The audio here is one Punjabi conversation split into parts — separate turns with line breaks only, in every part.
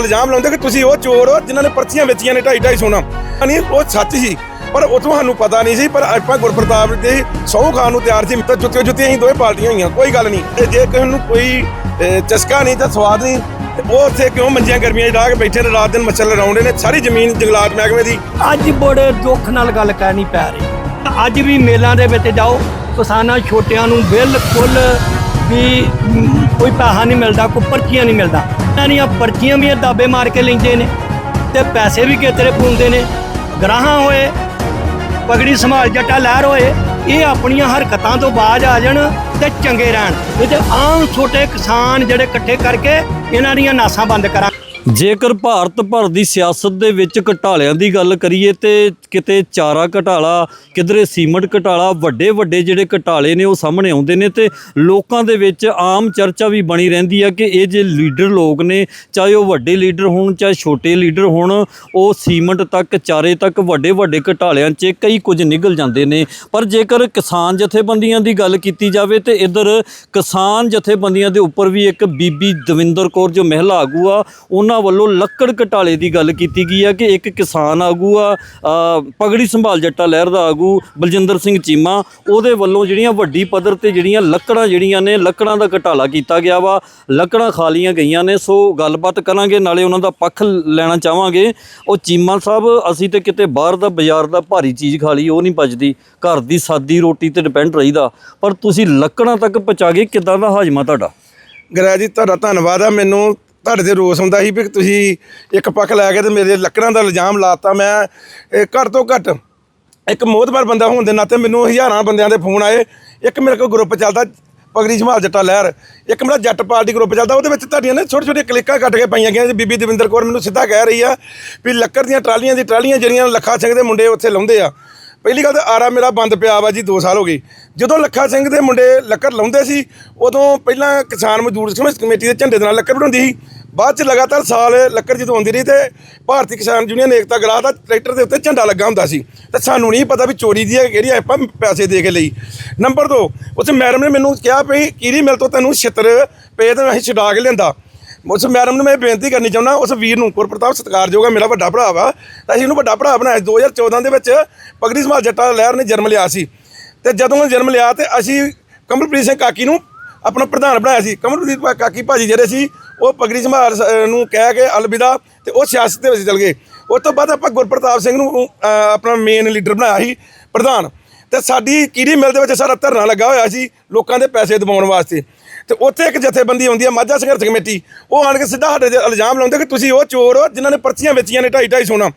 ਇਲਜ਼ਾਮ ਲਾਉਂਦੇ ਕਿ ਤੁਸੀਂ ਉਹ ਚੋਰ ਹੋ ਜਿਨ੍ਹਾਂ ਨੇ ਪਰਚੀਆਂ ਵੇਚੀਆਂ ਨੇ ਢਾਈ ਢਾਈ ਸੋਨਾ ਨਹੀਂ ਉਹ ਸੱਚ ਸੀ, ਪਰ ਉਹ ਤੁਹਾਨੂੰ ਪਤਾ ਨਹੀਂ ਸੀ, ਪਰ ਆਪਾਂ ਗੁਰਪ੍ਰਤਾਪ ਦੇ ਸਹੁੰ ਖਾਨ ਨੂੰ ਤਿਆਰ ਸੀ ਤਾਂ ਜੁੱਤੀਆਂ ਜੁੱਤੀਆਂ ਅਸੀਂ ਦੋਵੇਂ ਪਾਰਟੀਆਂ ਹੋਈਆਂ, ਕੋਈ ਗੱਲ ਨਹੀਂ। ਤੇ ਜੇ ਕਿਸੇ ਨੂੰ ਕੋਈ ਚਸਕਾ ਨਹੀਂ ਤਾਂ ਸਵਾਦ ਨਹੀਂ, ਤੇ ਉਹ ਉੱਥੇ ਕਿਉਂ ਮੰਜੀਆਂ ਗਰਮੀਆਂ 'ਚ ਡਾ ਕੇ ਬੈਠੇ ਨੇ, ਰਾਤ ਦਿਨ ਮੱਛਰ ਲੜਾਉਂਦੇ ਨੇ, ਸਾਰੀ ਜ਼ਮੀਨ ਜੰਗਲਾਤ ਮਹਿਕਮੇ ਦੀ।
ਅੱਜ ਬੜੇ ਦੁੱਖ ਨਾਲ ਗੱਲ ਕਰਨੀ ਪੈ ਰਹੀ। ਅੱਜ ਵੀ ਮੇਲਾਂ ਦੇ ਵਿੱਚ ਜਾਓ, ਕਿਸਾਨਾਂ ਛੋਟਿਆਂ ਨੂੰ ਬਿਲਕੁਲ ਵੀ ਕੋਈ ਪੈਸਾ ਨਹੀਂ ਮਿਲਦਾ, ਕੋਈ ਪਰਚੀਆਂ ਨਹੀਂ ਮਿਲਦਾ। ਇਹਨਾਂ ਦੀਆਂ ਪਰਚੀਆਂ ਵੀ ਇਹ ਦਾਬੇ ਮਾਰ ਕੇ ਲੈਂਦੇ ਨੇ ਤੇ ਪੈਸੇ ਵੀ ਕਿਤਰੇ ਪਾਉਂਦੇ ਨੇ। ਗਰਾਹਾਂ ਹੋਏ, ਪਗੜੀ ਸੰਭਾਲ ਜੱਟਾ ਲਹਿਰ ਹੋਏ, ਇਹ ਆਪਣੀਆਂ ਹਰਕਤਾਂ ਤੋਂ ਬਾਜ ਆ ਜਾਣ ਤੇ ਚੰਗੇ ਰਹਿਣ। ਇਹ ਤੇ ਆਮ ਛੋਟੇ ਕਿਸਾਨ ਜਿਹੜੇ ਇਕੱਠੇ ਕਰਕੇ ਇਹਨਾਂ ਦੀਆਂ ਨਾਸਾਂ ਬੰਦ ਕਰਾਂ
ਜੇਕਰ ਭਾਰਤ ਭਰ ਦੀ ਸਿਆਸਤ ਦੇ ਵਿੱਚ ਘਟਾਲਿਆਂ ਦੀ ਗੱਲ ਕਰੀਏ ਤੇ ਕਿਤੇ ਚਾਰਾ ਘਟਾਲਾ, ਕਿਧਰੇ ਸੀਮਟ ਘਟਾਲਾ, ਵੱਡੇ ਵੱਡੇ ਜਿਹੜੇ ਘਟਾਲੇ ਨੇ ਉਹ ਸਾਹਮਣੇ ਆਉਂਦੇ ਨੇ ਤੇ ਲੋਕਾਂ ਦੇ ਵਿੱਚ ਆਮ ਚਰਚਾ ਵੀ ਬਣੀ ਰਹਿੰਦੀ ਆ ਕਿ ਇਹ ਜੇ ਲੀਡਰ ਲੋਕ ਨੇ, ਚਾਹੇ ਉਹ ਵੱਡੇ ਲੀਡਰ ਹੋਣ, ਚਾਹੇ ਛੋਟੇ ਲੀਡਰ ਹੋਣ, ਉਹ ਸੀਮਟ ਤੱਕ, ਚਾਰੇ ਤੱਕ ਵੱਡੇ ਵੱਡੇ ਘਟਾਲਿਆਂ 'ਚ ਕਈ ਕੁਝ ਨਿਕਲ ਜਾਂਦੇ ਨੇ। ਪਰ ਜੇਕਰ ਕਿਸਾਨ ਜਥੇਬੰਦੀਆਂ ਦੀ ਗੱਲ ਕੀਤੀ ਜਾਵੇ ਤੇ ਇੱਧਰ ਕਿਸਾਨ ਜਥੇਬੰਦੀਆਂ ਦੇ ਉੱਪਰ ਵੀ ਇੱਕ ਬੀਬੀ ਦਵਿੰਦਰ ਕੌਰ ਜੋ ਮਹਿਲਾ ਆਗੂ ਆ, ਉਹਨਾਂ ਵੱਲੋਂ ਲੱਕੜ ਘਟਾਲੇ ਦੀ ਗੱਲ ਕੀਤੀ ਗਈ ਆ ਕਿ ਇੱਕ ਕਿਸਾਨ ਆਗੂ ਆ ਪਗੜੀ ਸੰਭਾਲ ਜੱਟਾ ਲਹਿਰ ਦਾ ਆਗੂ ਬਲਜਿੰਦਰ ਸਿੰਘ ਚੀਮਾ, ਉਹਦੇ ਵੱਲੋਂ ਜਿਹੜੀਆਂ ਵੱਡੀ ਪੱਧਰ ਤੇ ਜਿਹੜੀਆਂ ਲੱਕੜਾਂ ਜਿਹੜੀਆਂ ਨੇ, ਲੱਕੜਾਂ ਦਾ ਘਟਾਲਾ ਕੀਤਾ ਗਿਆ ਵਾ, ਲੱਕੜਾਂ ਖਾ ਖਾਲੀਆਂ ਗਈਆਂ ਨੇ, ਸੋ ਗੱਲਬਾਤ ਕਰਾਂਗੇ, ਨਾਲੇ ਉਹਨਾਂ ਦਾ ਪੱਖ ਲੈਣਾ ਚਾਹਾਂਗੇ। ਉਹ ਚੀਮਾ ਸਾਹਿਬ, ਅਸੀਂ ਤੇ ਕਿਤੇ ਬਾਹਰ ਦਾ ਬਾਜ਼ਾਰ ਦਾ ਭਾਰੀ ਚੀਜ਼ ਖਾ ਲਈ, ਉਹ ਨਹੀਂ ਪਚਦੀ ਘਰ ਦੀ ਸਾਦੀ ਰੋਟੀ ਤੇ ਡਿਪੈਂਡ ਰਹੀਦਾ। ਪਰ ਤੁਸੀਂ ਲੱਕੜਾਂ ਤੱਕ ਪਹੁੰਚਾ ਗਏ, ਕਿਦਾਂ ਦਾ ਹਾਜਮਾ ਤੁਹਾਡਾ?
ਗਰਾ ਜੀ, ਤੁਹਾਡਾ ਧੰਨਵਾਦ ਆ, ਮੈਨੂੰ ਤੁਹਾਡੇ ਤੇ ਰੋਸ ਹੁੰਦਾ ਸੀ ਵੀ ਤੁਸੀਂ ਇੱਕ ਪੱਖ ਲੈ ਕੇ ਤੇ ਮੇਰੇ ਲੱਕੜਾਂ ਦਾ ਇਲਜ਼ਾਮ ਲਾਤਾ। ਮੈਂ, ਇਹ ਘੱਟ ਤੋਂ ਘੱਟ ਇੱਕ ਮੋਹਤਬਰ ਬੰਦਾ ਹੋਣ ਦੇ ਨਾਤੇ ਮੈਨੂੰ ਹਜ਼ਾਰਾਂ ਬੰਦਿਆਂ ਦੇ ਫੋਨ ਆਏ। ਇੱਕ ਮੇਰੇ ਕੋਲ ਗਰੁੱਪ ਚੱਲਦਾ, ਪਗੜੀ ਸੰਭਾਲ ਜੱਟਾ ਲਹਿਰ। ਇੱਕ ਮੇਰਾ ਜੱਟ ਪਾਰਟੀ ਗਰੁੱਪ ਚੱਲਦਾ, ਉਹਦੇ ਵਿੱਚ ਤੁਹਾਡੀਆਂ ਨੇ ਛੋਟੇ ਛੋਟੇ ਕਲਿੱਕਾਂ ਕੱਟ ਕੇ ਪਾਈਆਂ ਗਈਆਂ। ਬੀਬੀ ਦਵਿੰਦਰ ਕੌਰ ਮੈਨੂੰ ਸਿੱਧਾ ਕਹਿ ਰਹੀ ਆ ਵੀ ਲੱਕੜ ਦੀਆਂ ਟਰਾਲੀਆਂ ਦੀ ਟਰਾਲੀਆਂ ਜਿਹੜੀਆਂ ਲੱਖਾ ਸਿੰਘ ਦੇ ਮੁੰਡੇ ਉੱਥੇ ਲਾਉਂਦੇ ਆ ਪਹਿਲੀ ਗੱਲ ਤਾਂ ਆਰਾ ਮੇਰਾ ਬੰਦ ਪਿਆ ਵਾ ਜੀ 2 ਸਾਲ ਹੋ ਗਏ। ਜਦੋਂ ਲੱਖਾ ਸਿੰਘ ਦੇ ਮੁੰਡੇ ਲੱਕੜ ਲਾਉਂਦੇ ਸੀ ਉਦੋਂ ਪਹਿਲਾਂ ਕਿਸਾਨ ਮਜ਼ਦੂਰ ਸੰਘਰਸ਼ ਕਮੇਟੀ ਦੇ ਝੰਡੇ ਦੇ ਨਾਲ ਲੱਕੜ ਬਣਾਉਂਦੀ ਸੀ। ਬਾਅਦ ਚ ਲਗਾਤਾਰ ਸਾਲ ਲੱਕੜ ਜਦੋਂ ਆਉਂਦੀ ਰਹੀ ਤੇ ਭਾਰਤੀ ਕਿਸਾਨ ਯੂਨੀਅਨ ਏਕਤਾ ਗਰਾਹ ਦਾ ਟਰੈਕਟਰ ਦੇ ਉੱਤੇ ਝੰਡਾ ਲੱਗਾ ਹੁੰਦਾ ਸੀ। ਤੇ ਸਾਨੂੰ ਨਹੀਂ ਪਤਾ ਵੀ ਚੋਰੀ ਦੀ ਹੈ ਕਿਹੜੀ ਹੈ, ਆਪਾਂ ਪੈਸੇ ਦੇ ਕੇ ਲਈ। ਨੰਬਰ 2 ਉਸ ਮੈਡਮ ਨੇ ਮੈਨੂੰ ਕਿਹਾ ਵੀ ਕੀਰੀ ਮਿਲ ਤੋਂ ਤੈਨੂੰ 76 ਪਏ ਤੇ ਅਸੀਂ ਛਡਾ ਕੇ ਲਿਆਂਦਾ। ਉਸ ਮੈਡਮ ਨੂੰ ਮੈਂ ਬੇਨਤੀ ਕਰਨੀ ਚਾਹੁੰਦਾ, ਉਸ ਵੀਰ ਨੂੰ, ਗੁਰਪ੍ਰਤਾਪ ਸਤਿਕਾਰਯੋਗ ਆ ਮੇਰਾ ਵੱਡਾ ਭਰਾ ਵਾ। ਤਾਂ ਅਸੀਂ ਉਹਨੂੰ ਵੱਡਾ ਭਰਾ ਬਣਾਇਆ। 2014 ਦੇ ਵਿੱਚ ਪਗੜੀ ਸੰਭਾਲ ਜੱਟਾ ਲਹਿਰ ਨੇ ਜਨਮ ਲਿਆ ਸੀ। ਤੇ ਜਦੋਂ ਉਹਨੇ ਜਨਮ ਲਿਆ ਤੇ ਅਸੀਂ ਕਮਲਪ੍ਰੀਤ ਸਿੰਘ ਕਾਕੀ ਨੂੰ ਆਪਣਾ ਪ੍ਰਧਾਨ ਬਣਾਇਆ ਸੀ। ਕਮਲਪ੍ਰੀਤ ਭਾ- ਕਾਕੀ ਭਾਜੀ ਜਿਹੜੇ ਸੀ, ਉਹ ਪਗੜੀ ਸੰਭਾਲ ਨੂੰ ਕਹਿ ਕੇ ਅਲਵਿਦਾ ਤੇ ਉਹ ਸਿਆਸਤ ਦੇ ਵਿੱਚ ਚਲ ਗਏ। ਉਸ ਤੋਂ ਬਾਅਦ ਆਪਾਂ ਗੁਰਪ੍ਰਤਾਪ ਸਿੰਘ ਨੂੰ ਆਪਣਾ ਮੇਨ ਲੀਡਰ ਬਣਾਇਆ ਸੀ, ਪ੍ਰਧਾਨ। ਤੇ ਸਾਡੀ ਕੀੜੀ ਮਿਲ ਦੇ ਵਿੱਚ ਸਾਰਾ ਧਰਨਾ ਲੱਗਾ ਹੋਇਆ ਸੀ, ਲੋਕਾਂ ਦੇ ਪੈਸੇ ਦਬਾਉਣ ਵਾਸਤੇ। ਤੇ ਉੱਥੇ ਇੱਕ ਜਥੇਬੰਦੀ ਆਉਂਦੀ ਹੈ ਮਾਝਾ ਸੰਘਰਸ਼ ਕਮੇਟੀ। ਉਹ ਆਣ ਕੇ ਸਿੱਧਾ ਸਾਡੇ ਤੇ ਇਲਜ਼ਾਮ ਲਾਉਂਦੇ ਕਿ ਤੁਸੀਂ ਉਹ ਚੋਰ ਹੋ, ਜਿਨ੍ਹਾਂ ਨੇ ਪਰਚੀਆਂ ਵੇਚੀਆਂ ਨੇ ਢਾਈ ਢਾਈ ਸੋਨਾ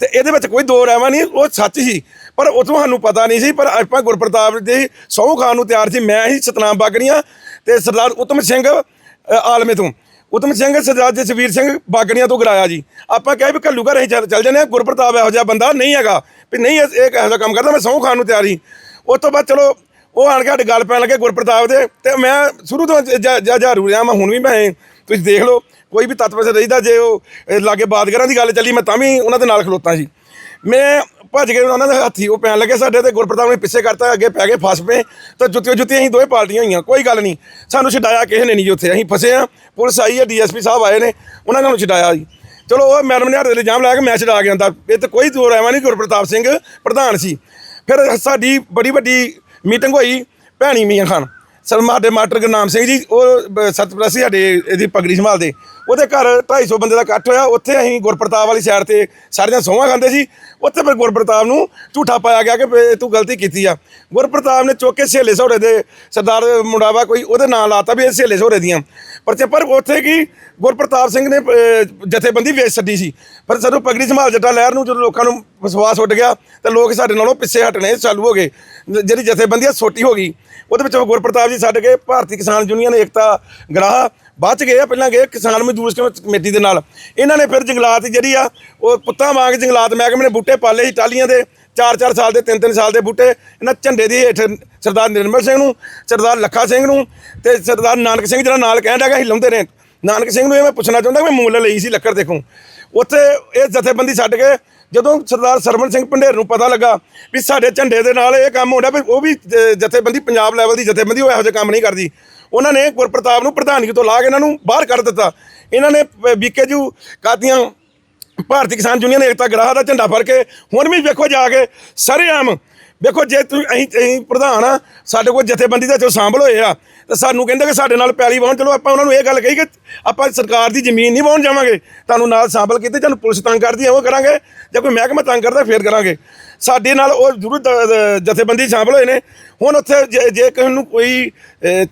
ਤੇ ਇਹਦੇ ਵਿੱਚ ਕੋਈ ਦੋ ਰਾਵਾਂ ਨਹੀਂ, ਉਹ ਸੱਚ ਸੀ। ਪਰ ਉਹ ਤੁਹਾਨੂੰ ਪਤਾ ਨਹੀਂ ਸੀ, ਪਰ ਆਪਾਂ ਗੁਰਪ੍ਰਤਾਪ ਦੇ ਸਹੁੰ ਖਾਨ ਨੂੰ ਤਿਆਰ ਸੀ, ਮੈਂ ਹੀ ਸਤਨਾਮ ਬਾਗੜੀਆਂ ਤੇ ਸਰਦਾਰ ਉਤਮ ਸਿੰਘ ਆਲਮੇ ਤੋਂ। ਉਤਮ ਸਿੰਘ, ਸਰਦਾਰ ਜਸਵੀਰ ਸਿੰਘ ਬਾਗੜੀਆਂ ਤੋਂ ਗਰਾਇਆ ਜੀ। ਆਪਾਂ ਕਹੇ ਵੀ ਘੱਲੂ ਘਰ ਅਸੀਂ ਚੱਲ ਜਾਂਦੇ ਹਾਂ, ਗੁਰਪ੍ਰਤਾਪ ਇਹੋ ਜਿਹਾ ਬੰਦਾ ਨਹੀਂ ਹੈਗਾ। ਵੀ ਨਹੀਂ ਇਹ ਇਹੋ ਜਿਹਾ ਕੰਮ ਕਰਦਾ, ਮੈਂ ਸਹੁੰ ਖਾਨ ਨੂੰ ਤਿਆਰ ਸੀ। ਉਸ ਤੋਂ ਬਾਅਦ ਚਲੋ ਉਹ ਆਣ ਕੇ ਸਾਡੇ ਗੱਲ ਪੈਣ ਲੱਗੇ ਗੁਰਪ੍ਰਤਾਪ ਦੇ, ਤੇ ਮੈਂ ਸ਼ੁਰੂ ਤੋਂ ਜਾਰੂ ਰਿਹਾ ਮੈਂ, ਹੁਣ ਵੀ ਮੈਂ ਤੁਸੀਂ ਦੇਖ ਲਓ, ਕੋਈ ਵੀ ਤੱਤ ਵਸੇ ਰਹੀਦਾ ਜੇ ਉਹ ਲਾਗੇ ਬਾਦਗਰਾਂ ਦੀ ਗੱਲ ਚੱਲੀ, ਮੈਂ ਤਾਂ ਵੀ ਉਹਨਾਂ ਦੇ ਨਾਲ ਖਲੋਤਾ ਸੀ। ਮੈਂ ਭੱਜ ਕੇ ਉਹਨਾਂ ਦੇ ਹੱਥੀ, ਉਹ ਪੈਣ ਲੱਗੇ ਸਾਡੇ ਤੇ, ਗੁਰਪ੍ਰਤਾਪ ਨੇ ਪਿੱਛੇ ਕਰਤਾ, ਅੱਗੇ ਪੈ ਗਏ, ਫਸ ਪਏ, ਤਾਂ ਜੁੱਤੀਆਂ ਜੁੱਤੀਆਂ ਅਸੀਂ ਦੋਵੇਂ ਪਾਰਟੀਆਂ ਹੋਈਆਂ, ਕੋਈ ਗੱਲ ਨਹੀਂ। ਸਾਨੂੰ ਛਡਾਇਆ ਕਿਸੇ ਨੇ ਨਹੀਂ ਜੀ ਉੱਥੇ, ਅਸੀਂ ਫਸੇ ਆ ਪੁਲਿਸ ਆਈ ਹੈ, ਡੀਐਸਪੀ ਸਾਹਿਬ ਆਏ ਨੇ, ਉਹਨਾਂ ਨੇ ਸਾਨੂੰ ਛਡਾਇਆ ਜੀ। ਚਲੋ, ਉਹ ਮੈਡਮ ਨੇ ਹੱਥ ਦੇ ਇਲਜ਼ਾਮ ਲਾਇਆ ਕਿ ਮੈਂ ਛਡਾ ਕੇ ਆਂਦਾ ਇਹ ਤੇ ਕੋਈ ਦੂਰ ਐਵੇਂ ਨਹੀਂ ਗੁਰਪ੍ਰਤਾਪ ਸਿੰਘ ਪ੍ਰਧਾਨ ਸੀ। ਫਿਰ ਸਾਡੀ ਬੜੀ ਵੱਡੀ ਮੀਟਿੰਗ ਹੋਈ ਭੈਣੀ ਮੀਆਂ ਖਾਨ। ਸਲਮਾ ਦੇ ਮਾਸਟਰ ਗੁਰਨਾਮ ਸਿੰਘ ਜੀ, ਉਹ ਬ- ਸਾਡੇ, ਇਹਦੀ ਪਗੜੀ ਸੰਭਾਲਦੇ ਉਹਦੇ ਘਰ 250 ਬੰਦੇ ਦਾ ਇਕੱਠ ਹੋਇਆ। ਉੱਥੇ ਅਸੀਂ ਗੁਰਪ੍ਰਤਾਪ ਵਾਲੀ ਸਾਈਡ ਤੇ ਸਾਰੀਆਂ ਸੋਹਾਂ ਖਾਂਦੇ ਸੀ। ਉੱਥੇ ਫਿਰ ਗੁਰਪ੍ਰਤਾਪ ਨੂੰ ਝੂਠਾ ਪਾਇਆ ਗਿਆ ਕਿ ਵੀ ਤੂੰ ਗਲਤੀ ਕੀਤੀ ਆ। ਗੁਰਪ੍ਰਤਾਪ ਨੇ ਚੁੱਕ ਕੇ ਸਹੇਲੇ ਸਹੁਰੇ ਦੇ ਸਰਦਾਰ ਮੁੰਡਾਵਾ ਕੋਈ, ਉਹਦੇ ਨਾਂ ਲਾਤਾ ਵੀ ਇਹ ਸਹੇਲੇ ਸਹੁਰੇ ਦੀਆਂ। ਪਰਚੇ ਪਰ ਉੱਥੇ ਕੀ ਗੁਰਪ੍ਰਤਾਪ ਸਿੰਘ ਨੇ ਅਹ, ਜਥੇਬੰਦੀ ਵੇਚ ਛੱਡੀ ਸੀ ਪਰ ਜਦੋਂ ਪਗੜੀ ਸੰਭਾਲ ਜੱਟਾ ਲਹਿਰ ਨੂੰ ਜਦੋਂ ਲੋਕਾਂ ਨੂੰ ਵਿਸ਼ਵਾਸ ਉੱਡ ਗਿਆ ਤੇ ਲੋਕ ਸਾਡੇ ਨਾਲੋਂ ਪਿੱਛੇ ਹਟਣੇ ਚਾਲੂ ਹੋ ਗਏ। ਜ- ਜਿਹੜੀ ਜਥੇਬੰਦੀ ਆ ਛੋਟੀ ਹੋ ਗਈ। ਉਹਦੇ ਵਿੱਚ ਗੁਰਪ੍ਰਤਾਪ ਜੀ ਛੱਡ ਕੇ ਭਾਰਤੀ ਕਿਸਾਨ ਯੂਨੀਅਨ ਏਕਤਾ ਗਰਾਹ ਬਾਅਦ ਚ ਗਏ ਆ ਪਹਿਲਾਂ ਗਏ ਕਿਸਾਨ ਮਜ਼ਦੂਰ ਸੰਘਰਸ਼ ਕਮੇਟੀ ਦੇ ਨਾਲ। ਇਹਨਾਂ ਨੇ ਫਿਰ ਜੰਗਲਾਤ ਜਿਹੜੀ ਆ ਉਹ ਪੁੱਤਾਂ ਵਾਂਗ ਜੰਗਲਾਤ ਮਹਿਕਮੇ ਨੇ ਬੂਟੇ ਪਾਲੇ ਸੀ ਟਾਲੀਆਂ ਦੇ 4-4 ਸਾਲ ਦੇ 3-3 ਸਾਲ ਦੇ ਬੂਟੇ ਇਹਨਾਂ ਝੰਡੇ ਦੀ ਹੇਠ ਸਰਦਾਰ ਨਿਰਮਲ ਸਿੰਘ ਨੂੰ, ਸਰਦਾਰ ਲੱਖਾ ਸਿੰਘ ਨੂੰ ਤੇ ਸਰਦਾਰ ਨਾਨਕ ਸਿੰਘ ਜਿਹੜਾ ਨਾਲ ਕਹਿਣ ਲੱਗਾ ਅਸੀਂ ਲਾਉਂਦੇ ਨੇ ਨਾਨਕ ਸਿੰਘ ਨੂੰ ਇਹ ਮੈਂ ਪੁੱਛਣਾ ਚਾਹੁੰਦਾ ਕਿ ਮੈਂ ਮੁੱਲ ਲਈ ਸੀ ਲੱਕੜ ਦੇਖੋ। ਉੱਥੇ ਇਹ ਜਥੇਬੰਦੀ ਛੱਡ ਕੇ ਜਦੋਂ ਸਰਦਾਰ ਸਰਵਣ ਸਿੰਘ ਭੰਡੇਰ ਨੂੰ ਪਤਾ ਲੱਗਾ ਵੀ ਸਾਡੇ ਝੰਡੇ ਦੇ ਨਾਲ ਇਹ ਕੰਮ ਹੁੰਦਾ ਵੀ ਉਹ ਵੀ ਜਥੇਬੰਦੀ ਪੰਜਾਬ ਲੈਵਲ ਦੀ ਜਥੇਬੰਦੀ ਉਹ ਇਹੋ ਜਿਹਾ ਕੰਮ ਨਹੀਂ ਕਰਦੀ। ਉਹਨਾਂ ਨੇ ਗੁਰਪ੍ਰਤਾਪ ਨੂੰ ਪ੍ਰਧਾਨਗੀ ਤੋਂ ਲਾ ਕੇ ਇਹਨਾਂ ਨੂੰ ਬਾਹਰ ਕੱਢ ਦਿੱਤਾ। ਇਹਨਾਂ ਨੇ ਬੀਕੇਜੂ ਕਾਦੀਆਂ ਭਾਰਤੀ ਕਿਸਾਨ ਯੂਨੀਅਨ ਏਕਤਾ ਗਰਾਹ ਦਾ ਝੰਡਾ ਫੜ ਕੇ ਹੁਣ ਵੀ ਵੇਖੋ ਜਾ ਕੇ ਸਰੇਆਮ। ਵੇਖੋ, ਜੇ ਤੁਸੀਂ ਅਸੀਂ ਅਸੀਂ ਪ੍ਰਧਾਨ ਆ, ਸਾਡੇ ਕੋਲ ਜਥੇਬੰਦੀ ਦਾ ਚੋਂ ਸ਼ਾਮਲ ਹੋਏ ਆ, ਤਾਂ ਸਾਨੂੰ ਕਹਿੰਦੇ ਕਿ ਸਾਡੇ ਨਾਲ ਪੈਲੀ ਵਾਹਣ। ਚਲੋ, ਆਪਾਂ ਉਹਨਾਂ ਨੂੰ ਇਹ ਗੱਲ ਕਹੀ ਕਿ ਆਪਾਂ ਸਰਕਾਰ ਦੀ ਜ਼ਮੀਨ ਨਹੀਂ ਵਾਹਣ ਜਾਵਾਂਗੇ। ਤੁਹਾਨੂੰ ਨਾਲ ਸ਼ਾਮਲ ਕੀਤੇ ਤੁਹਾਨੂੰ ਪੁਲਿਸ ਤੰਗ ਕਰਦੀ ਹੈ ਉਹ ਕਰਾਂਗੇ, ਜੇ ਕੋਈ ਮਹਿਕਮਾ ਤੰਗ ਕਰਦਾ, ਫੇਰ ਕਰਾਂਗੇ। ਸਾਡੇ ਨਾਲ ਉਹ ਜ਼ਰੂਰ ਜਥੇਬੰਦੀ ਸ਼ਾਮਲ ਹੋਏ ਨੇ। ਹੁਣ ਉੱਥੇ ਜੇ- ਜੇ ਕਿਸੇ ਨੂੰ ਕੋਈ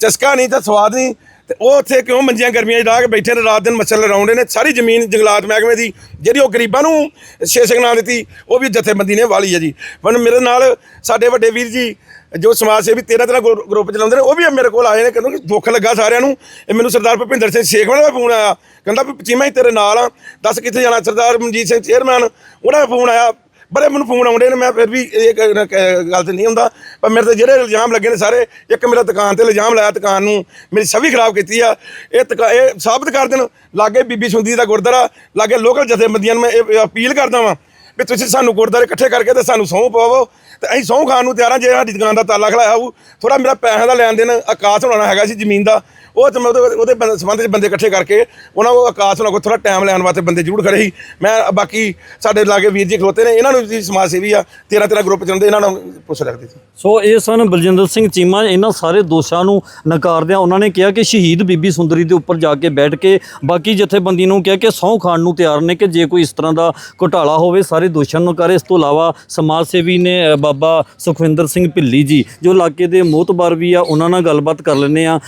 ਚਸਕਾ ਨਹੀਂ ਤਾਂ ਸਵਾਦ ਨਹੀਂ। ਤੇ ਉਹ ਉੱਥੇ ਕਿਉਂ ਮੰਜੀਆਂ ਗਰਮੀਆਂ 'ਚ ਲਾ ਕੇ ਬੈਠੇ ਨੇ, ਰਾਤ ਦਿਨ ਮੱਛਰ ਲੜਾਉਂਦੇ ਨੇ, ਸਾਰੀ ਜ਼ਮੀਨ ਜੰਗਲਾਤ ਮਹਿਕਮੇ ਦੀ, ਜਿਹੜੀ ਉਹ ਗਰੀਬਾਂ ਨੂੰ ਛੇ ਸਿਗਨਲ ਦਿੱਤੀ, ਉਹ ਵੀ ਜਥੇਬੰਦੀ ਨੇ ਵਾਲੀ ਹੈ ਜੀ। ਹੁਣ ਮੇਰੇ ਨਾਲ ਸਾਡੇ ਵੱਡੇ ਵੀਰ ਜੀ, ਜੋ ਸਮਾਜ ਸੇਵੀ 13 13 ਗਰੁੱਪ ਚਲਾਉਂਦੇ ਨੇ, ਉਹ ਵੀ ਮੇਰੇ ਕੋਲ ਆਏ ਨੇ, ਕਹਿੰਦੇ ਕਿ ਦੁੱਖ ਲੱਗਾ ਸਾਰਿਆਂ ਨੂੰ। ਇਹ ਮੈਨੂੰ ਸਰਦਾਰ ਭੁਪਿੰਦਰ ਸਿੰਘ ਸੇਖਵਾਲ ਦਾ ਫੋਨ ਆਇਆ। ਕਹਿੰਦਾ ਵੀ, ਚੀਮਾ ਹੀ ਤੇਰੇ ਨਾਲ ਆ। ਦੱਸ ਕਿੱਥੇ ਜਾਣਾ? ਸਰਦਾਰ ਮਨਜੀਤ ਸਿੰਘ ਚੇਅਰਮੈਨ ਉਹਦਾ ਵੀ ਫੋਨ ਆਇਆ। ਬੜੇ ਮੈਨੂੰ ਫੋਨ ਆਉਂਦੇ ਨੇ, ਮੈਂ ਫਿਰ ਵੀ ਇਹ ਕ- ਕ- ਗੱਲ ਤੇ ਨਹੀਂ ਹੁੰਦਾ, ਪਰ ਮੇਰੇ ਤੇ ਜਿਹੜੇ ਇਲਜ਼ਾਮ ਲੱਗੇ ਨੇ ਸਾਰੇ, ਇੱਕ ਮੇਰਾ ਦੁਕਾਨ ਤੇ ਇਲਜ਼ਾਮ ਲਾਇਆ ਦੁਕਾਨ ਨੂੰ, ਮੇਰੀ ਛਵੀ ਖਰਾਬ ਕੀਤੀ ਆ, ਇਹ ਦੁਕਾ- ਇਹ ਸਾਬਤ ਕਰ ਦੇਣ, ਲਾਗੇ ਬੀਬੀ ਸੁੰਦੀ ਦਾ ਗੁਰਦੁਆਰਾ, ਲਾਗੇ ਲੋਕਲ ਜਥੇਬੰਦੀਆਂ ਨੂੰ ਮੈਂ ਇਹ ਅਪੀਲ ਕਰਦਾ ਵਾਂ, ਵੀ ਤੁਸੀਂ ਸਾਨੂੰ ਗੁਰਦੁਆਰੇ ਇਕੱਠੇ ਕਰਕੇ ਤੇ ਸਾਨੂੰ ਸਹੁੰ ਪਵਾਓ ਤੇ ਅਸੀਂ ਸਹੁੰ ਖਾਣ ਨੂੰ ਤਿਆਰ ਹਾਂ ਜੇ ਸਾਡੀ ਦੁਕਾਨ ਦਾ ਤਾਲਾ ਖਲਾਇਆ ਹੋਊ ਥੋੜਾ ਮੇਰਾ ਪੈਸਿਆਂ ਦਾ ਲੈਣ ਦੇਣ ਆਕਾਸ਼ ਹੋਣਾ ਹੈਗਾ ਸੀ ਜ਼ਮੀਨ ਦਾ ਉਹ ਤੇ ਮੈਂ ਉਹਦੇ ਉਹਦੇ ਬੰਦੇ- ਸੰਬੰਧ ਚ ਬੰਦੇ ਇਕੱਠੇ ਕਰਕੇ ਉਹਨਾਂ ਕੋਲ ਆਕਾਸ਼ ਹੋਣਾ ਕੋਲ ਥੋੜਾ ਟਾਈਮ ਲੈਣ ਵਾਸਤੇ ਬੰਦੇ ਜ਼ਰੂਰ ਖੜੇ ਸੀ। ਮੈਂ ਬਾਕੀ ਸਾਡੇ ਲਾਗੇ ਵੀਰ ਜੀ ਖਲੋਤੇ ਨੇ ਇਹਨਾਂ ਨੂੰ ਵੀ ਸਮਾਜ ਸੇਵੀ ਆ 13 13 ਗਰੁੱਪ ਚਲਾਉਂਦੇ ਇਹਨਾਂ ਨੂੰ ਪੁੱਛ ਰੱਖਦੇ ਸੀ।
ਸੋ ਇਹ ਸਨ ਬਲਜਿੰਦਰ ਸਿੰਘ ਚੀਮਾ ਇਹਨਾਂ ਸਾਰੇ ਦੋਸ਼ਾਂ ਨੂੰ ਨਕਾਰਦਿਆਂ ਉਹਨਾਂ ਨੇ ਕਿਹਾ ਕਿ ਸ਼ਹੀਦ ਬੀਬੀ ਸੁੰਦਰੀ ਦੇ ਉੱਪਰ ਜਾ ਕੇ ਬੈਠ ਕੇ ਬਾਕੀ ਜਥੇਬੰਦੀ ਨੂੰ ਕਿਹਾ ਕਿ ਸਹੁੰ ਖਾਣ ਨੂੰ ਤਿਆਰ ਨੇ ਕਿ ਜੇ ਕੋਈ ਇਸ ਤਰ੍ਹਾਂ ਦਾ ਘੁਟਾਲਾ ਹੋਵੇ ਸਾਰੇ ਦੋਸ਼ਾਂ ਨੂੰ ਕਰੇ। ਇਸ ਤੋਂ ਇਲਾਵਾ ਸਮਾਜ ਸੇਵੀ ਨੇ ਅ, ਬਾਬਾ ਸੁਖਵਿੰਦਰ ਸਿੰਘ ਭਿੱਲੀ ਜੀ ਜੋ ਇਲਾਕੇ ਦੇ ਮੋਤਬਾਰ ਵੀ ਆ ਉਹਨਾਂ ਨਾਲ ਗੱਲਬਾਤ ਕਰ ਲੈਂਦੇ ਆ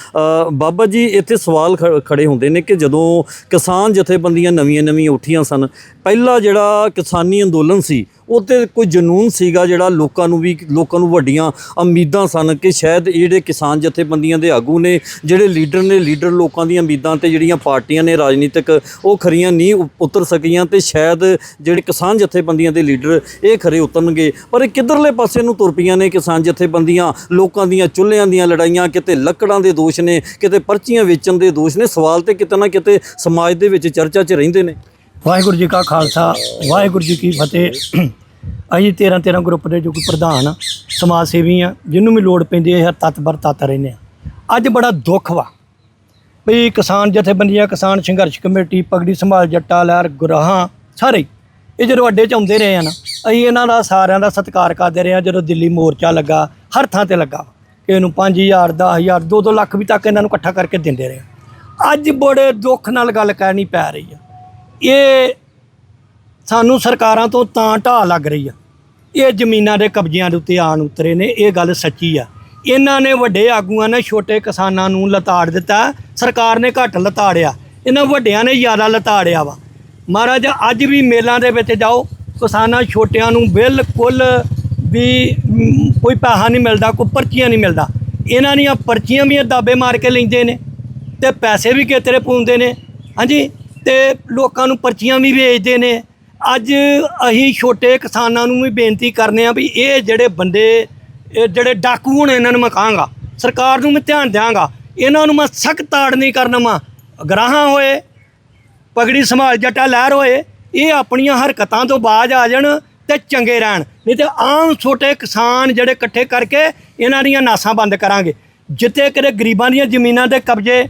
ਬਾਬਾ ਬਾਬਾ ਜੀ, ਇੱਥੇ ਸਵਾਲ ਖ- ਖੜੇ ਹੁੰਦੇ ਨੇ ਕਿ ਜਦੋਂ ਕਿਸਾਨ ਜਥੇਬੰਦੀਆਂ ਨਵੀਆਂ ਨਵੀਆਂ ਉੱਠੀਆਂ ਸਨ, ਪਹਿਲਾ ਜਿਹੜਾ ਕਿਸਾਨੀ ਅੰਦੋਲਨ ਸੀ ਉਹ ਤੇ ਕੋਈ ਜਨੂਨ ਸੀਗਾ ਜਿਹੜਾ ਲੋਕਾਂ ਨੂੰ ਵੀ, ਲੋਕਾਂ ਨੂੰ ਵੱਡੀਆਂ ਉਮੀਦਾਂ ਸਨ ਕਿ ਸ਼ਾਇਦ ਇਹ ਜਿਹੜੇ ਕਿਸਾਨ ਜਥੇਬੰਦੀਆਂ ਦੇ ਆਗੂ ਨੇ, ਜਿਹੜੇ ਲੀਡਰ ਨੇ, ਲੀਡਰ ਲੋਕਾਂ ਦੀਆਂ ਉਮੀਦਾਂ ਤੇ ਜਿਹੜੀਆਂ ਪਾਰਟੀਆਂ ਨੇ ਰਾਜਨੀਤਿਕ, ਉਹ ਖਰੀਆਂ ਨਹੀਂ ਉ- ਉਤਰ ਸਕੀਆਂ ਤੇ ਸ਼ਾਇਦ ਜਿਹੜੇ ਕਿਸਾਨ ਜਥੇਬੰਦੀਆਂ ਦੇ ਲੀਡਰ ਇਹ ਖਰੇ ਉਤਰਨਗੇ। ਪਰ ਇਹ ਕਿੱਧਰਲੇ ਪਾਸੇ ਨੂੰ ਤੁਰ ਪਈਆਂ ਨੇ ਕਿਸਾਨ ਜਥੇਬੰਦੀਆਂ? ਲੋਕਾਂ ਦੀਆਂ ਚੁੱਲ੍ਹਿਆਂ ਦੀਆਂ ਲੜਾਈਆਂ, ਕਿਤੇ ਲੱਕੜਾਂ ਦੇ ਦੋਸ਼ ਨੇ, ਕਿਤੇ ਪਰਚੀਆਂ ਵੇਚਣ ਦੇ ਦੋਸ਼ ਨੇ। ਸਵਾਲ ਤੇ ਕਿਤੇ ਨਾ ਕਿਤੇ ਸਮਾਜ ਦੇ ਵਿੱਚ ਚਰਚਾ 'ਚ ਰਹਿੰਦੇ ਨੇ।
ਵਾਹਿਗੁਰੂ ਜੀ ਕਾ ਖਾਲਸਾ, ਵਾਹਿਗੁਰੂ ਜੀ ਕੀ ਫਤਿਹ। ਅਸੀਂ 13 13 ਗਰੁੱਪ ਦੇ ਜੋ ਕਿ ਪ੍ਰਧਾਨ, ਸਮਾਜ ਸੇਵੀ ਆ ਜਿਹਨੂੰ ਵੀ ਲੋੜ ਪੈਂਦੀ ਹੈ ਤਤਪਰ ਤਤ ਰਹਿੰਦੇ ਆ। ਅੱਜ ਬੜਾ ਦੁੱਖ ਵਾ ਵੀ ਕਿਸਾਨ ਜਥੇਬੰਦੀਆਂ, ਕਿਸਾਨ ਸੰਘਰਸ਼ ਕਮੇਟੀ, ਪਗੜੀ ਸੰਭਾਲ ਜੱਟਾ, ਲਹਿਰ ਗੁਰਾਹਾਂ, ਸਾਰੇ ਇਹ ਜਦੋਂ ਅੱਡੇ ਚ ਆਉਂਦੇ ਰਹੇ ਆ ਨਾ, ਅਸੀਂ ਇਹਨਾਂ ਦਾ ਸਾਰਿਆਂ ਦਾ ਸਤਿਕਾਰ ਕਰਦੇ ਰਹੇ ਆ, ਜਦੋਂ ਦਿੱਲੀ ਮੋਰਚਾ ਲੱਗਾ, ਹਰ ਥਾਂ ਤੇ ਲੱਗਾ ਕਿ ਇਹਨੂੰ 5000 10000 2-2 ਲੱਖ ਵੀ ਤੱਕ ਇਹਨਾਂ ਨੂੰ ਇਕੱਠਾ ਕਰਕੇ ਦਿੰਦੇ ਰਹੇ ਅੱਜ ਬੜੇ ਦੁੱਖ ਨਾਲ ਗੱਲ ਕਰਨੀ ਪੈ ਰਹੀ ਆ। ਇਹ ਸਾਨੂੰ ਸਰਕਾਰਾਂ ਤੋਂ ਤਾਂ ਢਾਹ ਲੱਗ ਰਹੀ ਆ। ਇਹ ਜ਼ਮੀਨਾਂ ਦੇ ਕਬਜ਼ਿਆਂ ਦੇ ਉੱਤੇ ਆਣ ਉਤਰੇ ਨੇ, ਇਹ ਗੱਲ ਸੱਚੀ ਆ। ਇਹਨਾਂ ਨੇ ਵੱਡੇ ਆਗੂਆਂ ਨੇ, ਛੋਟੇ ਕਿਸਾਨਾਂ ਨੂੰ ਲਤਾੜ ਦਿੱਤਾ। ਸਰਕਾਰ ਨੇ ਘੱਟ ਲਤਾੜਿਆ। ਇਹਨਾਂ ਵੱਡਿਆਂ ਨੇ ਜ਼ਿਆਦਾ ਲਤਾੜਿਆ ਵਾ। ਮਹਾਰਾਜ, ਅੱਜ ਵੀ ਮੇਲਾਂ ਦੇ ਵਿੱਚ ਜਾਓ। ਕਿਸਾਨਾਂ ਛੋਟਿਆਂ ਨੂੰ ਬਿਲਕੁਲ ਵੀ ਕੋਈ ਪੈਸਾ ਨਹੀਂ ਮਿਲਦਾ, ਕੋਈ ਪਰਚੀਆਂ ਨਹੀਂ ਮਿਲਦਾ। ਇਹਨਾਂ ਦੀਆਂ ਪਰਚੀਆਂ ਵੀ ਦਾਬੇ ਮਾਰ ਕੇ ਲੈਂਦੇ ਨੇ ਤੇ ਪੈਸੇ ਵੀ ਕਿਤਰੇ ਪਾਉਂਦੇ ਨੇ? ਹਾਂਜੀ? ਤੇ ਲੋਕਾਂ ਨੂੰ ਪਰਚੀਆਂ ਵੀ ਵੇਚਦੇ ਨੇ। ਅੱਜ ਅਸੀਂ ਛੋਟੇ ਕਿਸਾਨਾਂ ਨੂੰ ਵੀ ਬੇਨਤੀ ਕਰਨੇ ਆ ਵੀ ਇਹ ਜਿਹੜੇ ਬੰਦੇ, ਇਹ ਜਿਹੜੇ ਡਾਕੂ ਹੋਣ ਇਹਨਾਂ ਨੂੰ ਮੈਂ ਕਹਾਂਗਾ, ਸਰਕਾਰ ਨੂੰ ਮੈਂ ਧਿਆਨ ਦਿਆਂਗਾ, ਇਹਨਾਂ ਨੂੰ ਮੈਂ ਸਖਤ ਤਾੜ ਨਹੀਂ ਕਰਨਾ ਵਾ। ਗਰਾਹਾਂ ਹੋਏ, ਪਗੜੀ ਸੰਭਾਲ ਜੱਟਾ ਲਹਿਰ ਹੋਏ, ਇਹ ਆਪਣੀਆਂ ਹਰਕਤਾਂ ਤੋਂ ਬਾਜ ਆ ਜਾਣ ਤੇ ਚੰਗੇ ਰਹਿਣ। ਨਹੀਂ ਤੇ ਆਮ ਛੋਟੇ ਕਿਸਾਨ ਜਿਹੜੇ ਇਕੱਠੇ ਕਰਕੇ ਇਹਨਾਂ ਦੀਆਂ ਨਾਸਾਂ ਬੰਦ ਕਰਾਂਗੇ। ਜਿੱਥੇ ਕਿਤੇ ਗਰੀਬਾਂ ਦੀਆਂ ਜ਼ਮੀਨਾਂ ਦੇ ਕਬਜ਼ੇ,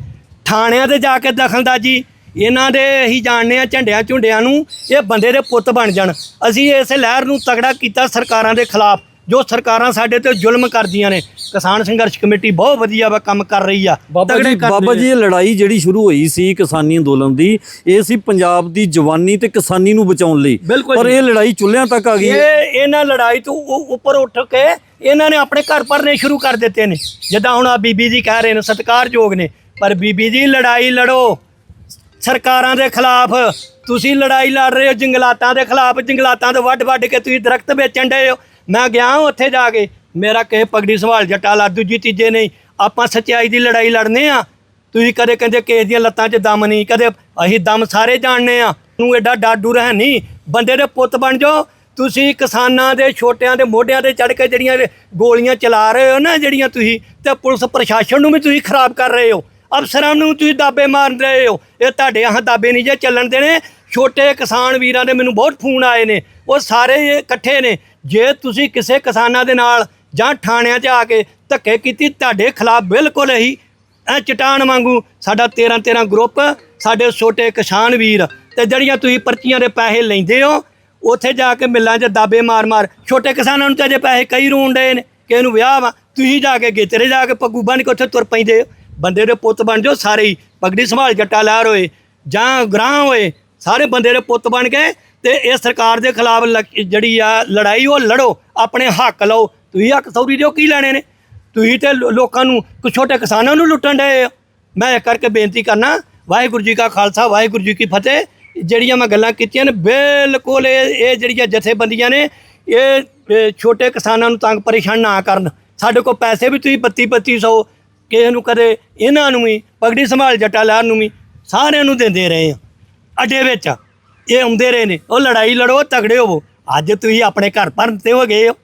ਥਾਣਿਆਂ ਤੇ ਜਾ ਕੇ ਦਖਲਦਾਜ਼ੀ ਇਹਨਾਂ ਦੇ ਅਸੀਂ ਜਾਣਦੇ ਆ ਝੰਡਿਆਂ ਝੁੰਡਿਆਂ ਨੂੰ ਇਹ ਬੰਦੇ ਦੇ ਪੁੱਤ ਬਣ ਜਾਣ। ਅਸੀਂ ਇਸ ਲਹਿਰ ਨੂੰ ਤਗੜਾ ਕੀਤਾ ਸਰਕਾਰਾਂ ਦੇ ਖਿਲਾਫ ਜੋ ਸਰਕਾਰਾਂ ਸਾਡੇ ਤੇ ਜ਼ੁਲਮ ਕਰਦੀਆਂ ਨੇ। ਕਿਸਾਨ ਸੰਘਰਸ਼ ਕਮੇਟੀ ਬਹੁਤ ਵਧੀਆ ਵਾ ਕੰਮ ਕਰ ਰਹੀ ਆ
ਬਾਬਾ ਜੀ ਬਾਬਾ। ਜੀ ਇਹ ਲੜਾਈ ਜਿਹੜੀ ਸ਼ੁਰੂ ਹੋਈ ਸੀ ਕਿਸਾਨੀ ਅੰਦੋਲਨ ਦੀ ਇਹ ਸੀ ਪੰਜਾਬ ਦੀ ਜਵਾਨੀ ਤੇ ਕਿਸਾਨੀ ਨੂੰ ਬਚਾਉਣ ਲਈ। ਪਰ। ਇਹ ਲੜਾਈ ਚੁੱਲ੍ਹਿਆਂ ਤੱਕ ਆ ਗਈ
ਇਹ ਇਹਨਾਂ ਲੜਾਈ ਤੋਂ ਉੱਪਰ ਉੱਠ ਕੇ ਇਹਨਾਂ ਨੇ ਆਪਣੇ ਘਰ ਭਰਨੇ ਸ਼ੁਰੂ ਕਰ ਦਿੱਤੇ ਨੇ। ਜਿੱਦਾਂ ਹੁਣ ਆ ਬੀਬੀ ਜੀ ਕਹਿ ਰਹੇ ਨੇ ਸਤਿਕਾਰਯੋਗ ਨੇ। ਪਰ ਬੀਬੀ ਜੀ ਲੜਾਈ ਲੜੋ। ਸਰਕਾਰਾਂ ਦੇ ਖਿਲਾਫ, ਤੁਸੀਂ ਲੜਾਈ ਲੜ ਰਹੇ ਹੋ, ਜੰਗਲਾਤਾਂ ਦੇ ਖਿਲਾਫ, ਜੰਗਲਾਤਾਂ ਤੋਂ ਵੱਢ ਵੱਢ ਕੇ ਤੁਸੀਂ ਦਰਖਤ ਵੇਚਣ ਡਏ ਹੋ। ਮੈਂ ਗਿਆ ਉੱਥੇ ਜਾ ਕੇ, ਮੇਰਾ ਕਿਸੇ ਪਗੜੀ ਸੰਭਾਲ ਜੱਟਾ ਲਾ, ਦੂਜੀ ਤੀਜੇ ਨਹੀਂ। ਆਪਾਂ ਸੱਚਾਈ ਦੀ ਲੜਾਈ ਲੜਨੇ ਆ। ਤੁਸੀਂ ਕਦੇ ਕਹਿੰਦੇ ਕਿਸੇ ਦੀਆਂ ਲੱਤਾਂ 'ਚ ਦਮ ਨਹੀਂ, ਕਦੇ ਅਸੀਂ ਦਮ ਸਾਰੇ ਜਾਣਨੇ ਆ। ਨੂੰ ਐਡਾ ਡਾਡੂ ਰਹਿ ਨਹੀਂ ਬੰਦੇ ਦੇ ਪੁੱਤ ਬਣ ਜਾਓ। ਤੁਸੀਂ ਕਿਸਾਨਾਂ ਦੇ, ਛੋਟਿਆਂ ਦੇ, ਮੋਢਿਆਂ ਤੇ ਚੜ ਕੇ ਜਿਹੜੀਆਂ ਗੋਲੀਆਂ ਚਲਾ ਰਹੇ ਹੋ ਨਾ, ਜਿਹੜੀਆਂ ਤੁਸੀਂ, ਤੇ ਪੁਲਿਸ ਪ੍ਰਸ਼ਾਸਨ ਨੂੰ ਵੀ ਤੁਸੀਂ ਖਰਾਬ ਕਰ ਰਹੇ ਹੋ। ਅਫਸਰਾਂ ਨੂੰ ਤੁਸੀਂ ਦਾਬੇ ਮਾਰ ਰਹੇ ਹੋ। ਇਹ ਤੁਹਾਡੇ ਆਹ ਦਾਬੇ ਨਹੀਂ ਜੇ ਚੱਲਣ ਦੇਣੇ। ਛੋਟੇ ਕਿਸਾਨ ਵੀਰਾਂ ਦੇ ਮੈਨੂੰ ਬਹੁਤ ਫੋਨ ਆਏ ਨੇ। ਉਹ ਸਾਰੇ ਇਕੱਠੇ ਨੇ। ਜੇ ਤੁਸੀਂ ਕਿਸੇ ਕਿਸਾਨਾਂ ਦੇ ਨਾਲ ਜਾਂ ਥਾਣਿਆਂ 'ਚ ਆ ਕੇ ਧੱਕੇ ਕੀਤੀ, ਤੁਹਾਡੇ ਖਿਲਾਫ ਬਿਲਕੁਲ ਹੀ ਐ ਚਟਾਨ ਵਾਂਗੂ ਸਾਡਾ 13 13 ਗਰੁੱਪ, ਸਾਡੇ ਛੋਟੇ ਕਿਸਾਨ ਵੀਰ ਤੇ ਜਿਹੜੀਆਂ ਤੁਸੀਂ ਪਰਚੀਆਂ ਦੇ ਪੈਸੇ ਲੈਂਦੇ ਹੋ, ਉੱਥੇ ਜਾ ਕੇ ਮਿੱਲਾਂ 'ਚ ਦਾਬੇ ਮਾਰ-ਮਾਰ। ਛੋਟੇ ਕਿਸਾਨਾਂ ਨੂੰ ਤਾਂ ਜੇ ਪੈਸੇ ਕਈ ਰੋਣ ਡਏ ਨੇ ਕਿ ਇਹਨੂੰ ਵਿਆਹ ਵਾ। ਤੁਸੀਂ ਜਾ ਕੇ ਗੇਤਰੇ ਜਾ ਕੇ ਪੱਗੂ ਬੰਨ ਕੇ ਉੱਥੇ ਤੁਰ ਪੈਂਦੇ ਹੋ। ਬੰਦੇ ਦੇ ਪੁੱਤ ਬਣ ਜਾਓ, ਸਾਰੇ ਹੀ। ਪਗੜੀ ਸੰਭਾਲ ਜੱਟਾ ਲਹਿਰ ਹੋਏ ਜਾਂ ਗ੍ਰਾਂ ਹੋਏ, ਸਾਰੇ ਬੰਦੇ ਦੇ ਪੁੱਤ ਬਣ ਗਏ ਤੇ ਇਹ ਸਰਕਾਰ ਦੇ ਖਿਲਾਫ ਲ- ਜਿਹੜੀ ਆ ਲੜਾਈ, ਉਹ ਲੜੋ, ਆਪਣੇ ਹੱਕ ਲਓ। ਤੁਸੀਂ ਹੱਕ ਸੌਰੀ ਦਿਓ, ਕੀ ਲੈਣੇ ਨੇ? ਤੁਸੀਂ ਤੇ ਲੋਕਾਂ ਨੂੰ ਕੁ ਛੋਟੇ ਕਿਸਾਨਾਂ ਨੂੰ ਲੁੱਟਣ ਡਏ ਮੈਂ ਇਹ ਕਰਕੇ ਬੇਨਤੀ ਕਰਨਾ, ਵਾਹਿਗੁਰੂ ਜੀ ਕਾ ਖਾਲਸਾ, ਵਾਹਿਗੁਰੂ ਜੀ ਕੀ ਫਤਿਹ। ਜਿਹੜੀਆਂ ਮੈਂ ਗੱਲਾਂ ਕੀਤੀਆਂ ਨੇ, ਬਿਲਕੁਲ ਇਹ ਇਹ ਜਿਹੜੀਆਂ ਜਥੇਬੰਦੀਆਂ ਨੇ, ਇਹ ਇਹ ਛੋਟੇ ਕਿਸਾਨਾਂ ਨੂੰ ਤੰਗ ਪਰੇਸ਼ਾਨ ਨਾ ਕਰਨ। ਸਾਡੇ ਕੋਲ ਪੈਸੇ ਵੀ ਤੁਸੀਂ 32 3200 ਕਿਸੇ ਨੂੰ ਕਦੇ ਇਹਨਾਂ ਨੂੰ ਵੀ, ਪਗੜੀ ਸੰਭਾਲ ਜੱਟਾ ਲਹਿਰ ਨੂੰ ਵੀ ਸਾਰਿਆਂ ਨੂੰ ਦਿੰਦੇ ਰਹੇ ਆ ਅੱਡੇ ਵਿੱਚ। ਇਹ ਆਉਂਦੇ ਰਹੇ ਨੇ, ਉਹ ਲੜਾਈ ਲੜੋ, ਤਗੜੇ ਹੋਵੋ। ਅੱਜ ਤੁਸੀਂ ਆਪਣੇ ਘਰ ਭਰਨ ਤੇ ਹੋ ਗਏ ਹੋ।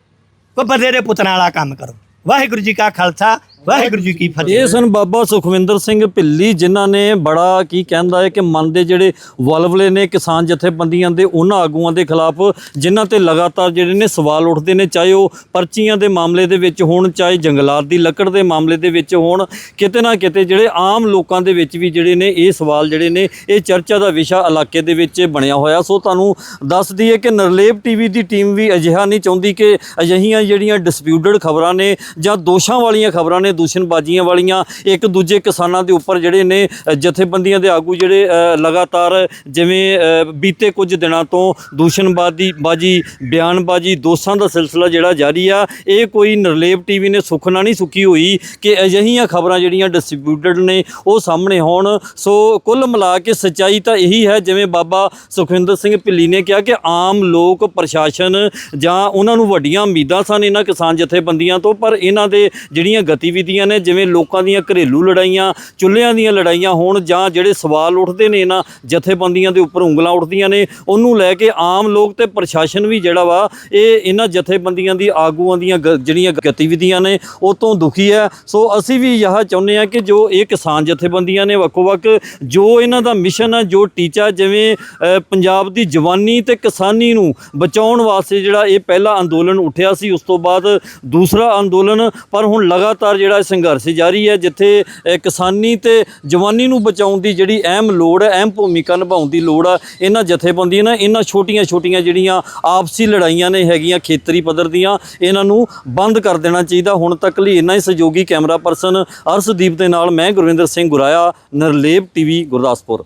ਕੋ ਬੰਦੇ ਪੁੱਤਰਾਂ ਵਾਲਾ ਕੰਮ ਕਰੋ। ਵਾਹਿਗੁਰੂ ਜੀ ਕਾ ਖਾਲਸਾ ਵਾਹਿਗੁਰੂ ਜੀ ਕੀ ਫਤਿਹ।
ਇਹ ਸਨ ਬਾਬਾ ਸੁਖਵਿੰਦਰ ਸਿੰਘ ਭਿੱਲੀ, ਜਿਨ੍ਹਾਂ ਨੇ ਬੜਾ ਕੀ ਕਹਿੰਦਾ ਹੈ ਕਿ ਮਨ ਦੇ ਜਿਹੜੇ ਵਲਵਲੇ ਨੇ, ਕਿਸਾਨ ਜਥੇਬੰਦੀਆਂ ਦੇ, ਉਹਨਾਂ ਆਗੂਆਂ ਦੇ ਖਿਲਾਫ, ਜਿਨ੍ਹਾਂ ਤੇ ਲਗਾਤਾਰ ਜਿਹੜੇ ਨੇ ਸਵਾਲ ਉੱਠਦੇ ਨੇ, ਚਾਹੇ ਉਹ ਪਰਚੀਆਂ ਦੇ ਮਾਮਲੇ ਦੇ ਵਿੱਚ ਹੋਣ, ਚਾਹੇ ਜੰਗਲਾਤ ਦੀ ਲੱਕੜ ਦੇ ਮਾਮਲੇ ਦੇ ਵਿੱਚ ਹੋਣ, ਕਿਤੇ ਨਾ ਕਿਤੇ ਜਿਹੜੇ ਆਮ ਲੋਕਾਂ ਦੇ ਵਿੱਚ ਵੀ ਜਿਹੜੇ ਨੇ, ਇਹ ਸਵਾਲ ਜਿਹੜੇ ਨੇ, ਇਹ ਚਰਚਾ ਦਾ ਵਿਸ਼ਾ ਇਲਾਕੇ ਦੇ ਵਿੱਚ ਬਣਿਆ ਹੋਇਆ। ਸੋ ਤੁਹਾਨੂੰ ਦੱਸ ਦਈਏ ਕਿ ਨਰਲੇਬ ਟੀਵੀ ਦੀ ਟੀਮ ਵੀ ਅਜਿਹਾ ਨਹੀਂ ਚਾਹੁੰਦੀ ਕਿ ਅਜਿਹੀਆਂ ਜਿਹੜੀਆਂ ਡਿਸਪਿਊਟਡ ਖਬਰਾਂ ਨੇ ਜਾਂ ਦੋਸ਼ਾਂ ਵਾਲੀਆਂ ਖਬਰਾਂ ਨੇ ਦੂਸ਼ਣਬਾਜ਼ੀਆਂ ਵਾਲੀਆਂ ਇੱਕ ਦੂਜੇ ਕਿਸਾਨਾਂ ਦੇ ਉੱਪਰ ਜਿਹੜੇ ਨੇ ਜਥੇਬੰਦੀਆਂ ਦੇ ਆਗੂ ਜਿਹੜੇ ਲਗਾਤਾਰ ਜਿਵੇਂ ਬੀਤੇ ਕੁਝ ਦਿਨਾਂ ਤੋਂ ਦੂਸ਼ਣਬਾਜ਼ੀ, ਬਾਜੀ, ਬਿਆਨਬਾਜ਼ੀ, ਦੋਸ਼ਾਂ ਦਾ ਸਿਲਸਿਲਾ ਜਿਹੜਾ ਜਾਰੀ ਆ, ਇਹ ਕੋਈ ਨਰਲੇਬ ਟੀਵੀ ਨੇ ਸੁਖਣਾ ਨਹੀਂ ਸੁੱਕੀ ਹੋਈ ਕਿ ਅਜਿਹੀਆਂ ਖਬਰਾਂ ਜਿਹੜੀਆਂ ਡਿਸਟ੍ਰੀਬਿਊਟਡ ਨੇ, ਉਹ ਸਾਹਮਣੇ ਹੋਣ। ਸੋ ਕੁੱਲ ਮਿਲਾ ਕੇ ਸੱਚਾਈ ਤਾਂ ਇਹੀ ਹੈ, ਜਿਵੇਂ ਬਾਬਾ ਸੁਖਵਿੰਦਰ ਸਿੰਘ ਭਿੱਲੀ ਨੇ ਕਿਹਾ ਕਿ ਆਮ ਲੋਕ, ਪ੍ਰਸ਼ਾਸਨ ਜਾਂ ਉਹਨਾਂ ਨੂੰ ਵੱਡੀਆਂ ਉਮੀਦਾਂ ਸਨ ਇਹਨਾਂ ਕਿਸਾਨ ਜਥੇਬੰਦੀਆਂ ਤੋਂ, ਪਰ ਇਹਨਾਂ ਦੇ ਜਿਹੜੀਆਂ ਗਤੀਵਿਧੀਆਂ ਨੇ, ਜਿਵੇਂ ਲੋਕਾਂ ਦੀਆਂ ਘਰੇਲੂ ਲੜਾਈਆਂ, ਚੁੱਲ੍ਹਿਆਂ ਦੀਆਂ ਲੜਾਈਆਂ ਹੋਣ ਜਾਂ ਜਿਹੜੇ ਸਵਾਲ ਉੱਠਦੇ ਨੇ ਇਹਨਾਂ ਜਥੇਬੰਦੀਆਂ ਦੇ ਉੱਪਰ ਉਂਗਲਾਂ ਉੱਠਦੀਆਂ ਨੇ, ਉਹਨੂੰ ਲੈ ਕੇ ਆਮ ਲੋਕ ਤੇ ਪ੍ਰਸ਼ਾਸਨ ਵੀ ਜਿਹੜਾ ਵਾ, ਇਹ ਇਹਨਾਂ ਜਥੇਬੰਦੀਆਂ ਦੀ ਆਗੂਆਂ ਦੀਆਂ ਗ- ਜਿਹੜੀਆਂ ਗਤੀਵਿਧੀਆਂ ਨੇ, ਉਹ ਤੋਂ ਦੁਖੀ ਹੈ। ਸੋ ਅਸੀਂ ਵੀ ਇਹ ਚਾਹੁੰਦੇ ਹਾਂ ਕਿ ਜੋ ਇਹ ਕਿਸਾਨ ਜਥੇਬੰਦੀਆਂ ਨੇ ਵੱਖੋ ਵੱਖ ਜੋ ਇਹਨਾਂ ਦਾ ਮਿਸ਼ਨ ਹੈ, ਜੋ ਟੀਚਾ ਜਿਵੇਂ ਪੰਜਾਬ ਦੀ ਜਵਾਨੀ ਤੇ ਕਿਸਾਨੀ ਨੂੰ ਬਚਾਉਣ ਵਾਸਤੇ ਜਿਹੜਾ ਇਹ ਪਹਿਲਾ ਅੰਦੋਲਨ ਉੱਠਿਆ ਸੀ, ਉਸ ਤੋਂ ਬਾਅਦ ਦੂਸਰਾ ਅੰਦੋਲਨ, ਪਰ ਹੁਣ ਲਗਾਤਾਰ ਜਿਹੜਾ ਇਹ ਸੰਘਰਸ਼ ਜਾਰੀ ਹੈ, ਜਿੱਥੇ ਕਿਸਾਨੀ ਤੇ ਜਵਾਨੀ ਨੂੰ ਬਚਾਉਣ ਦੀ ਜਿਹੜੀ ਅਹਿਮ ਲੋੜ ਹੈ, ਅਹਿਮ ਭੂਮਿਕਾ ਨਿਭਾਉਣ ਦੀ ਲੋੜ ਆ, ਇਹਨਾਂ ਜਥੇਬੰਦੀਆਂ ਨੇ ਇਹਨਾਂ ਛੋਟੀਆਂ-ਛੋਟੀਆਂ ਜਿਹੜੀਆਂ ਆਪਸੀ ਲੜਾਈਆਂ ਨੇ ਹੈਗੀਆਂ ਖੇਤਰੀ ਪੱਧਰ ਦੀਆਂ, ਇਹਨਾਂ ਨੂੰ ਬੰਦ ਕਰ ਦੇਣਾ ਚਾਹੀਦਾ। ਹੁਣ ਤੱਕ ਲਈ ਇੰਨਾ ਹੀ ਸਹਿਯੋਗੀ ਕੈਮਰਾ ਪਰਸਨ ਅਰਸ਼ਦੀਪ ਦੇ ਨਾਲ ਮੈਂ ਗੁਰਵਿੰਦਰ ਸਿੰਘ ਗੁਰਾਇਆ ਨਰਲੇਬ ਟੀਵੀ, ਗੁਰਦਾਸਪੁਰ।